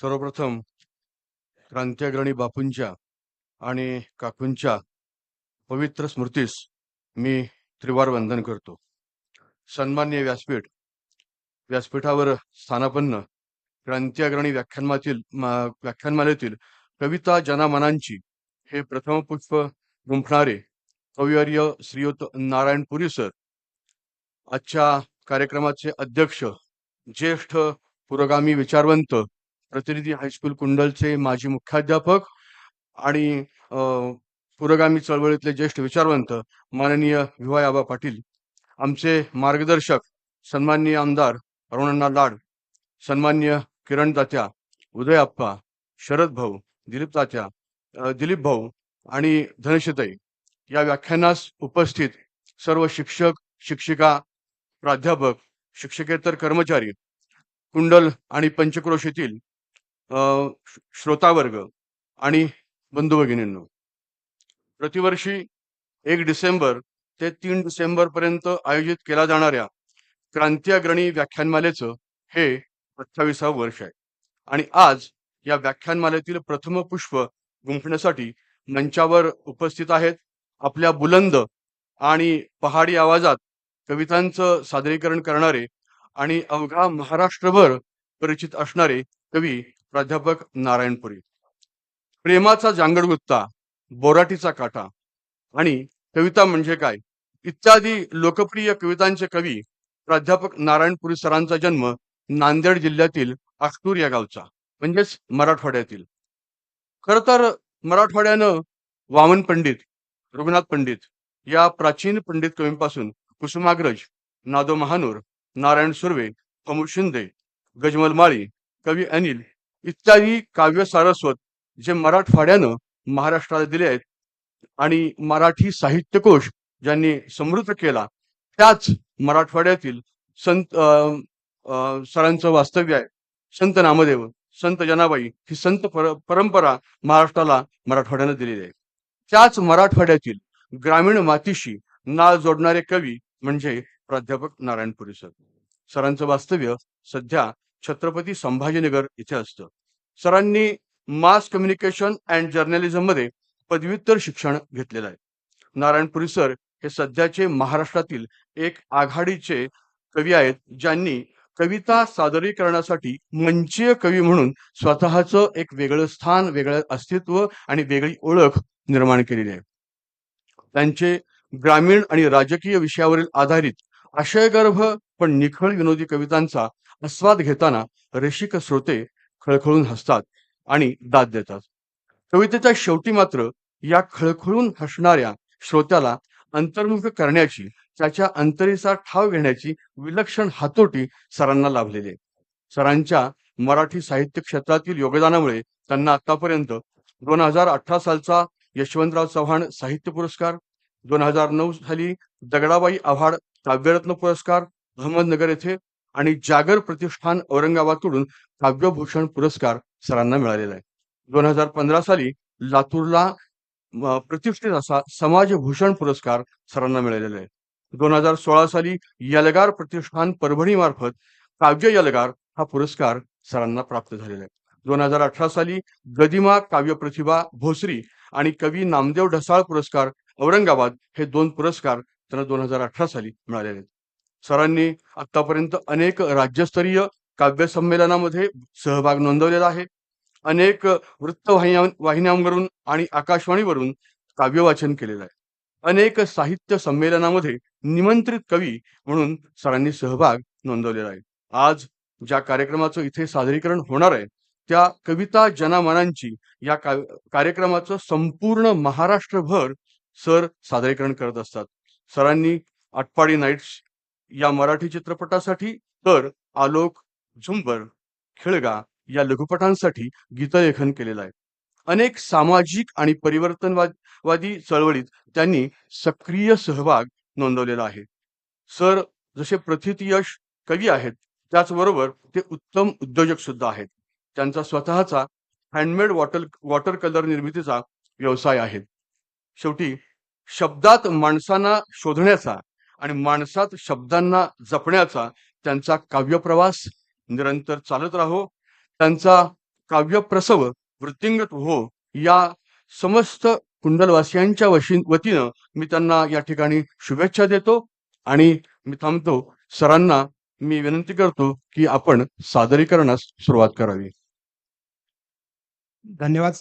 सर्वप्रथम क्रांत्याग्रणी बापूंच्या आणि काकूंच्या पवित्र स्मृतीस मी त्रिवार वंदन करतो. सन्मान्य व्यासपीठ व्यासपीठावर स्थानापन्न क्रांत्याग्रणी व्याख्यानमातील व्याख्यानमालेतील कविता जनामनांची हे प्रथम पुष्प गुंफणारे कविवर्य श्रीयुत नारायण पुरी सर. आजच्या कार्यक्रमाचे अध्यक्ष ज्येष्ठ पुरोगामी विचारवंत प्रतिनिधी हायस्कूल कुंडलचे माजी मुख्याध्यापक आणि पुरोगामी चळवळीतले ज्येष्ठ विचारवंत माननीय विवाय आबा पाटील आमचे मार्गदर्शक सन्माननीय आमदार अरुणण्णा लाड सन्मान्य किरण तात्या उदय आप्पा शरद भाऊ दिलीप तात्या दिलीप भाऊ आणि धनशताई या व्याख्यानास उपस्थित सर्व शिक्षक शिक्षिका प्राध्यापक शिक्षकेतर कर्मचारी कुंडल आणि पंचक्रोशीतील येथील श्रोतावर्ग आणि बंधू भगिनींनो प्रतिवर्षी एक डिसेंबर ते तीन डिसेंबर पर्यंत आयोजित केला जाणाऱ्या क्रांती व्याख्यानमालेचं हे अठ्ठावीसावं वर्ष आहे. आणि आज या व्याख्यानमालेतील प्रथम पुष्प गुंफण्यासाठी मंचावर उपस्थित आहेत आपल्या बुलंद आणि पहाडी आवाजात कवितांचं सादरीकरण करणारे आणि अवघा महाराष्ट्रभर परिचित असणारे कवी प्राध्यापक नारायणपुरी प्रेमाचा जांगडगुत्ता बोराटीचा काटा आणि कविता म्हणजे काय? इत्यादी लोकप्रिय कवितांचे कवी प्राध्यापक नारायणपुरी सरांचा जन्म नांदेड जिल्ह्यातील आष्टूर या गावचा म्हणजेच मराठवाड्यातील. खर तर मराठवाड्यानं वामन पंडित रघुनाथ पंडित या प्राचीन पंडित कवींपासून कुसुमाग्रज नादो महानूर नारायण सुर्वे कमू शिंदे गजमल माळी कवी अनिल इत्यादी काव्य सारस्वत जे मराठवाड्यानं महाराष्ट्राला दिले आहेत. आणि मराठी साहित्यकोश ज्यांनी समृद्ध केला त्याच मराठवाड्यातील संत सरांचं वास्तव्य आहे. संत नामदेव संत जनाबाई ही संत पर परंपरा महाराष्ट्राला मराठवाड्यानं दिलेली आहे. त्याच मराठवाड्यातील ग्रामीण मातीशी नाळ जोडणारे कवी म्हणजे प्राध्यापक नारायणपुरी सर. सरांचं वास्तव्य सध्या छत्रपती संभाजीनगर इथे असतं. सरांनी मास कम्युनिकेशन अँड जर्नलिझममध्ये पदव्युत्तर शिक्षण घेतलेलं आहे. नारायणपुरी सर हे सध्याचे महाराष्ट्रातील एक आघाडीचे कवी आहेत ज्यांनी कविता सादरीकरणासाठी मंचीय कवी म्हणून स्वतःचं एक वेगळं स्थान वेगळं अस्तित्व आणि वेगळी ओळख निर्माण केलेली आहे. त्यांचे ग्रामीण आणि राजकीय विषयावरील आधारित आशयगर्भ पण निखळ विनोदी कवितांचा आस्वाद घेताना रसिक श्रोते खळखळून हसतात आणि दाद देतात. कवितेच्या शेवटी मात्र या खळखळून हसणाऱ्या श्रोत्याला अंतर्मुख करण्याची त्याच्या अंतरीचा ठाव घेण्याची विलक्षण हातोटी सरांना लाभलेली आहे सरांच्या मराठी साहित्य क्षेत्रातील योगदानामुळे त्यांना आतापर्यंत दोन हजार अठरा सालचा यशवंतराव चव्हाण साहित्य पुरस्कार दोन हजार नऊ साली दगडाबाई आव्हाड काव्यरत्न पुरस्कार अहमदनगर येथे आणि जागर प्रतिष्ठान औरंगाबादकडून काव्यभूषण पुरस्कार सरांना मिळालेला आहे. दोन हजार पंधरा साली लातूरला प्रतिष्ठित असा समाजभूषण पुरस्कार सरांना मिळालेला आहे. दोन हजार सोळा साली यलगार प्रतिष्ठान परभणी मार्फत काव्य यलगार हा पुरस्कार सरांना प्राप्त झालेला आहे. दोन हजार अठरा साली गदिमा काव्य प्रतिभा भोसरी आणि कवी नामदेव ढसाळ पुरस्कार औरंगाबाद हे दोन पुरस्कार त्यांना दोन हजार अठरा साली मिळालेले आहेत. सरांनी आतापर्यंत अनेक राज्यस्तरीय काव्य संमेलनामध्ये सहभाग नोंदवलेला आहे. अनेक वृत्तवाहिन्या वाहिन्यांवरून आणि आकाशवाणीवरून काव्य वाचन केलेलं आहे. अनेक साहित्य संमेलनामध्ये निमंत्रित कवी म्हणून सरांनी सहभाग नोंदवलेला आहे. आज ज्या कार्यक्रमाचं इथे सादरीकरण होणार आहे त्या कविता जनामनांची या का कार्यक्रमाचं संपूर्ण महाराष्ट्रभर सर सादरीकरण करत असतात. सरांनी आटपाडी नाईट्स या मराठी चित्रपटासाठी तर आलोक झुंबर खिळगा या लघुपटांसाठी गीतलेखन केलेलं आहे. अनेक सामाजिक आणि परिवर्तनवादी चळवळीत त्यांनी सक्रिय सहभाग नोंदवलेला आहे. सर जसे प्रथित यश कवी आहेत त्याचबरोबर ते उत्तम उद्योजक सुद्धा आहेत. त्यांचा स्वतःचा हँडमेड वॉटर वॉटर कलर निर्मितीचा व्यवसाय आहे. शेवटी शब्दात माणसांना शोधण्याचा आणि माणसात शब्दांना जपण्याचा त्यांचा काव्यप्रवास निरंतर चालत राहो. त्यांचा काव्यप्रसव वृत्तिंगत हो या समस्त कुंडलवासियांच्या वशी वतीनं मी त्यांना या ठिकाणी शुभेच्छा देतो आणि मी थांबतो. सरांना मी विनंती करतो की आपण सादरीकरणास सुरुवात करावी. धन्यवाद